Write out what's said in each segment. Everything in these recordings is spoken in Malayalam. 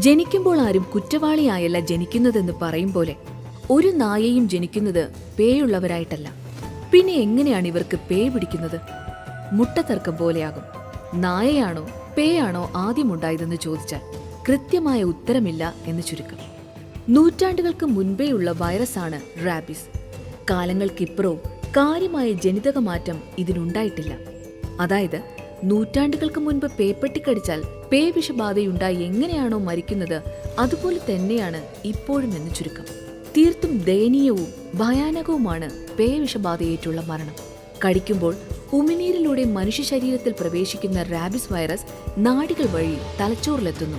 ജനിക്കുമ്പോൾ ആരും കുറ്റവാളിയായല്ല ജനിക്കുന്നതെന്ന് പറയും പോലെ ഒരു നായയും ജനിക്കുന്നത് പേയുള്ളവരായിട്ടല്ല. പിന്നെ എങ്ങനെയാണ് ഇവർക്ക് പേ പിടിക്കുന്നത്? മുട്ടത്തർക്കം പോലെയാകും. നായയാണോ പേയാണോ ആദ്യമുണ്ടായതെന്ന് ചോദിച്ചാൽ കൃത്യമായ ഉത്തരമില്ല എന്ന് ചുരുക്കം. നൂറ്റാണ്ടുകൾക്ക് മുൻപേയുള്ള വൈറസാണ് റാബിസ്. കാലങ്ങൾക്കിപ്പുറവും കാര്യമായ ജനിതക മാറ്റം ഇതിനുണ്ടായിട്ടില്ല. അതായത് നൂറ്റാണ്ടുകൾക്ക് മുൻപ് പേപ്പെട്ടിക്കടിച്ചാൽ പേ വിഷബാധയുണ്ടായി എങ്ങനെയാണോ മരിക്കുന്നത് അതുപോലെ തന്നെയാണ് ഇപ്പോഴും എന്ന് ചുരുക്കം. തീർത്തും ദയനീയവും ഭയാനകവുമാണ് പേ വിഷബാധയേറ്റുള്ള മരണം. കടിക്കുമ്പോൾ ഉമിനീരിലൂടെ മനുഷ്യ ശരീരത്തിൽ പ്രവേശിക്കുന്ന റാബിസ് വൈറസ് നാടികൾ വഴി തലച്ചോറിലെത്തുന്നു.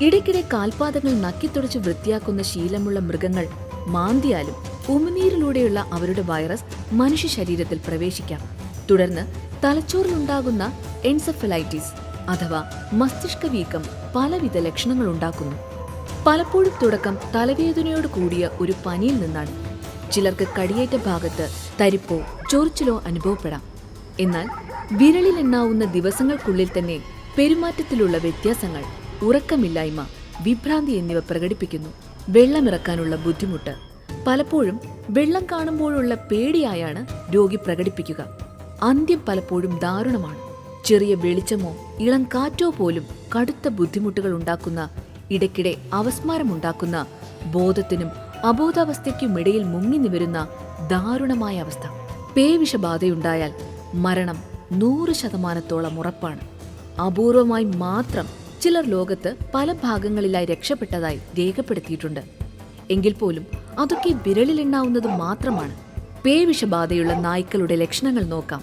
ഇടയ്ക്കിടെ കാൽപാദങ്ങൾ നക്കിത്തുടച്ച് വൃത്തിയാക്കുന്ന ശീലമുള്ള മൃഗങ്ങൾ മാന്തിയാലും ഉമിനീരിലൂടെയുള്ള അവരുടെ വൈറസ് മനുഷ്യ ശരീരത്തിൽ പ്രവേശിക്കാം. തുടർന്ന് തലച്ചോറിലുണ്ടാകുന്ന എൻസെഫലൈറ്റിസ് അഥവാ മസ്തിഷ്ക വീക്കം പലവിധ ലക്ഷണങ്ങൾ ഉണ്ടാക്കുന്നു. പലപ്പോഴും തുടക്കം തലവേദനയോട് കൂടിയ ഒരു പനിയിൽ നിന്നാണ്. ചിലർക്ക് കടിയേറ്റ ഭാഗത്ത് തരിപ്പോ ചൊറിച്ചിലോ അനുഭവപ്പെടാം. എന്നാൽ വിരളിൽ എണ്ണാവുന്ന ദിവസങ്ങൾക്കുള്ളിൽ തന്നെ പെരുമാറ്റത്തിലുള്ള വ്യത്യാസങ്ങൾ ഉറക്കമില്ലായ്മ വിഭ്രാന്തി എന്നിവ പ്രകടിപ്പിക്കുന്നു. വെള്ളമിറക്കാനുള്ള ബുദ്ധിമുട്ട്. പലപ്പോഴും വെള്ളം കാണുമ്പോഴുള്ള പേടിയായാണ് രോഗി പ്രകടിപ്പിക്കുക. അന്ത്യം പലപ്പോഴും ദാരുണമാണ്. ചെറിയ വെളിച്ചമോ ഇളം കാറ്റോ പോലും കടുത്ത ബുദ്ധിമുട്ടുകൾ ഉണ്ടാക്കുന്ന ഇടയ്ക്കിടെ അവസ്മാരമുണ്ടാക്കുന്ന ബോധത്തിനും അബോധാവസ്ഥയ്ക്കുമിടയിൽ മുങ്ങി നിവരുന്ന ദാരുണമായ അവസ്ഥ. പേവിഷബാധയുണ്ടായാൽ മരണം നൂറ് ശതമാനത്തോളം ഉറപ്പാണ്. അപൂർവമായി മാത്രം ചിലർ ലോകത്ത് പല ഭാഗങ്ങളിലായി രക്ഷപ്പെട്ടതായി രേഖപ്പെടുത്തിയിട്ടുണ്ട്. എങ്കിൽ പോലും അതൊക്കെ വിരലിലെണ്ണാവുന്നത് മാത്രമാണ്. പേവിഷബാധയുള്ള നായ്ക്കളുടെ ലക്ഷണങ്ങൾ നോക്കാം.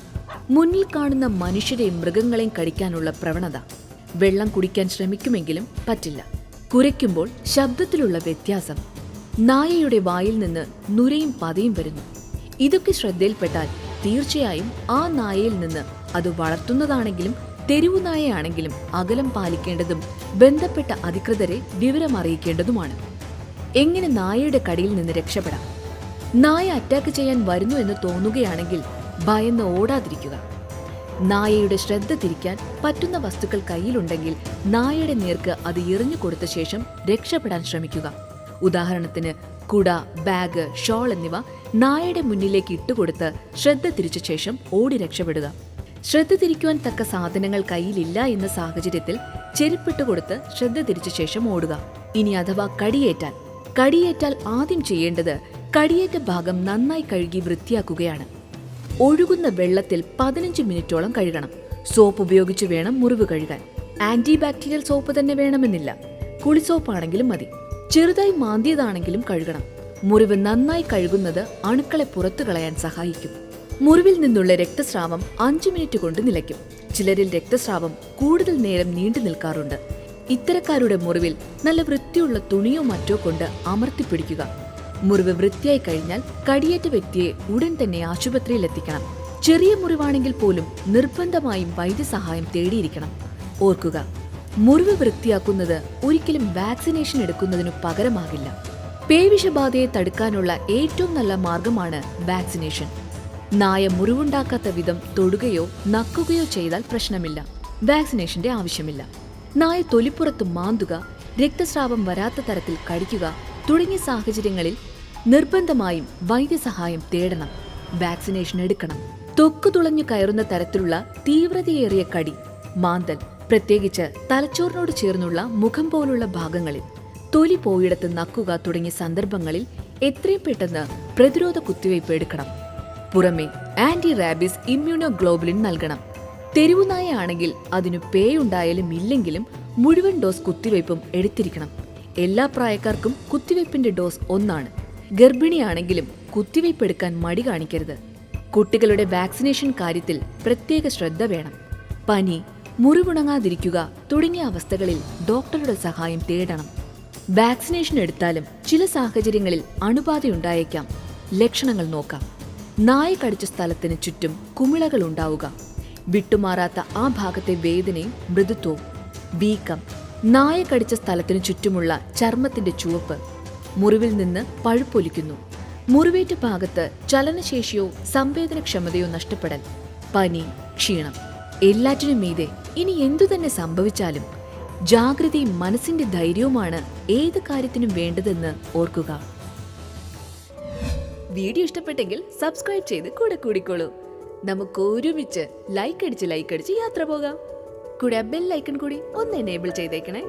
മുന്നിൽ കാണുന്ന മനുഷ്യരെയും മൃഗങ്ങളെയും കടിക്കാനുള്ള പ്രവണത. വെള്ളം കുടിക്കാൻ ശ്രമിക്കുമെങ്കിലും പറ്റില്ല. കുരയ്ക്കുമ്പോൾ ശബ്ദത്തിലുള്ള വ്യത്യാസം. നായയുടെ വായിൽ നിന്ന് നുരയും പതയും വരുന്നു. ഇതൊക്കെ ശ്രദ്ധയിൽപ്പെട്ടാൽ തീർച്ചയായും ആ നായയിൽ നിന്ന് അത് വളർത്തുന്നതാണെങ്കിലും തെരുവു നായയാണെങ്കിലും അകലം പാലിക്കേണ്ടതും ബന്ധപ്പെട്ട അധികൃതരെ വിവരമറിയിക്കേണ്ടതുമാണ് എങ്ങനെ നായയുടെ കടിയിൽ നിന്ന് രക്ഷപ്പെടാം? നായ അറ്റാക്ക് ചെയ്യാൻ വരുന്നു എന്ന് തോന്നുകയാണെങ്കിൽ ഭയന്ന് ഓടാതിരിക്കുക. നായയുടെ ശ്രദ്ധ തിരിക്കാൻ പറ്റുന്ന വസ്തുക്കൾ കയ്യിലുണ്ടെങ്കിൽ നായയുടെ നേർക്ക് അത് എറിഞ്ഞു കൊടുത്ത ശേഷം രക്ഷപ്പെടാൻ ശ്രമിക്കുക. ഉദാഹരണത്തിന് കുട ബാഗ് ഷോൾ എന്നിവ നായയുടെ മുന്നിലേക്ക് ഇട്ടുകൊടുത്ത് ശ്രദ്ധ തിരിച്ച ശേഷം ഓടി രക്ഷപ്പെടുക. ശ്രദ്ധ തിരിക്കുവാൻ തക്ക സാധനങ്ങൾ കയ്യിലില്ല എന്ന സാഹചര്യത്തിൽ ചെരുപ്പിട്ട് കൊടുത്ത് ശ്രദ്ധ തിരിച്ച ശേഷം ഓടുക. ഇനി അഥവാ കടിയേറ്റാൽ. കടിയേറ്റാൽ ആദ്യം ചെയ്യേണ്ടത് കടിയേറ്റ ഭാഗം നന്നായി കഴുകി വൃത്തിയാക്കുകയാണ്. ഒഴുകുന്ന വെള്ളത്തിൽ പതിനഞ്ച് മിനിറ്റോളം കഴുകണം. സോപ്പ് ഉപയോഗിച്ച് വേണം മുറിവ് കഴുകാൻ. ആന്റി ബാക്ടീരിയൽ സോപ്പ് തന്നെ വേണമെന്നില്ല. കുളി സോപ്പാണെങ്കിലും മതി. ചെറുതായി മാന്തിയതാണെങ്കിലും കഴുകണം. മുറിവ് നന്നായി കഴുകുന്നത് അണുക്കളെ പുറത്തു കളയാൻ സഹായിക്കും. മുറിവിൽ നിന്നുള്ള രക്തസ്രാവം അഞ്ചു മിനിറ്റ് കൊണ്ട് നിലയ്ക്കും. ചിലരിൽ രക്തസ്രാവം കൂടുതൽ നേരം നീണ്ടു നിൽക്കാറുണ്ട്. ഇത്തരക്കാരുടെ മുറിവിൽ നല്ല വൃത്തിയുള്ള തുണിയോ മറ്റോ കൊണ്ട് അമർത്തിപ്പിടിക്കുക. മുറിവ് വൃത്തിയായി കഴിഞ്ഞാൽ കടിയേറ്റ വ്യക്തിയെ ഉടൻ തന്നെ ആശുപത്രിയിൽ എത്തിക്കണം. ചെറിയ മുറിവാണെങ്കിൽ പോലും നിർബന്ധമായും വൈദ്യസഹായം തേടിയിരിക്കണം. ഓർക്കുക മുറിവ് വൃത്തിയാക്കുന്നത് ഒരിക്കലും വാക്സിനേഷൻ എടുക്കുന്നതിനു പകരമാകില്ല. പേവിഷബാധയെ തടുക്കാനുള്ള ഏറ്റവും നല്ല മാർഗമാണ് വാക്സിനേഷൻ. നായ മുറിവുണ്ടാക്കാത്ത വിധം തൊടുകയോ നക്കുകയോ ചെയ്താൽ പ്രശ്നമില്ല. വാക്സിനേഷന്റെ ആവശ്യമില്ല. നായ തൊലിപ്പുറത്ത് മാന്തുക രക്തസ്രാവം വരാത്ത തരത്തിൽ കടിക്കുക തുടങ്ങിയ സാഹചര്യങ്ങളിൽ നിർബന്ധമായും വൈദ്യസഹായം തേടണം. വാക്സിനേഷൻ എടുക്കണം. തൊക്കു തുളഞ്ഞു കയറുന്ന തരത്തിലുള്ള തീവ്രതയേറിയ കടി മാന്തൽ പ്രത്യേകിച്ച് തലച്ചോറിനോട് ചേർന്നുള്ള മുഖം പോലുള്ള ഭാഗങ്ങളിൽ തൊലി പോയിടത്ത് നക്കുക തുടങ്ങിയ സന്ദർഭങ്ങളിൽ എത്രയും പെട്ടെന്ന് പ്രതിരോധ കുത്തിവയ്പ് എടുക്കണം. പുറമെ ആന്റി റാബിസ് ഇമ്മ്യൂണോ ഗ്ലോബുലിൻ നൽകണം. തെരുവുനായ ആണെങ്കിൽ അതിനു പേയുണ്ടായാലും ഇല്ലെങ്കിലും മുഴുവൻ ഡോസ് കുത്തിവയ്പും എടുത്തിരിക്കണം. എല്ലാ പ്രായക്കാർക്കും കുത്തിവയ്പിന്റെ ഡോസ് ഒന്നാണ്. ഗർഭിണിയാണെങ്കിലും കുത്തിവയ്പ് എടുക്കാൻ മടി കാണിക്കരുത്. കുട്ടികളുടെ വാക്സിനേഷൻ കാര്യത്തിൽ പ്രത്യേക ശ്രദ്ധ വേണം. പനി മുറിവുണങ്ങാതിരിക്കുക തുടങ്ങിയ അവസ്ഥകളിൽ ഡോക്ടറുടെ സഹായം തേടണം. വാക്സിനേഷൻ എടുത്താലും ചില സാഹചര്യങ്ങളിൽ അണുബാധയുണ്ടായേക്കാം. ലക്ഷണങ്ങൾ നോക്കാം. നായ കടിച്ച സ്ഥലത്തിന് ചുറ്റും കുമിളകൾ ഉണ്ടാവുക. വിട്ടുമാറാത്ത ആ ഭാഗത്തെ വേദനയും മൃദുത്വവും. വീക്കം നായ കടിച്ച സ്ഥലത്തിനു ചുറ്റുമുള്ള ചർമ്മത്തിന്റെ ചുവപ്പ്. മുറിവിൽ നിന്ന് പഴുപ്പൊലിക്കുന്നു. മുറിവേറ്റ ഭാഗത്ത് ചലനശേഷിയോ സംവേദനക്ഷമതയോ നഷ്ടപ്പെടൽ പനി ക്ഷീണം എല്ലാറ്റിനും മീതെ ഇനി എന്തു തന്നെ സംഭവിച്ചാലും ജാഗ്രതയും മനസ്സിന്റെ ധൈര്യവുമാണ് ഏത് കാര്യത്തിനും വേണ്ടതെന്ന് ഓർക്കുക. വീഡിയോ ഇഷ്ടപ്പെട്ടെങ്കിൽ സബ്സ്ക്രൈബ് ചെയ്ത് കൂടെ കൂടിക്കോളൂ. നമുക്ക് ഒരുമിച്ച് ലൈക്ക് അടിച്ച് ലൈക്ക് അടിച്ച് യാത്ര പോകാം. കൂടെ ബെൽ ഐക്കൺ കൂടി ഒന്ന് എനേബിൾ ചെയ്തേക്കണേ.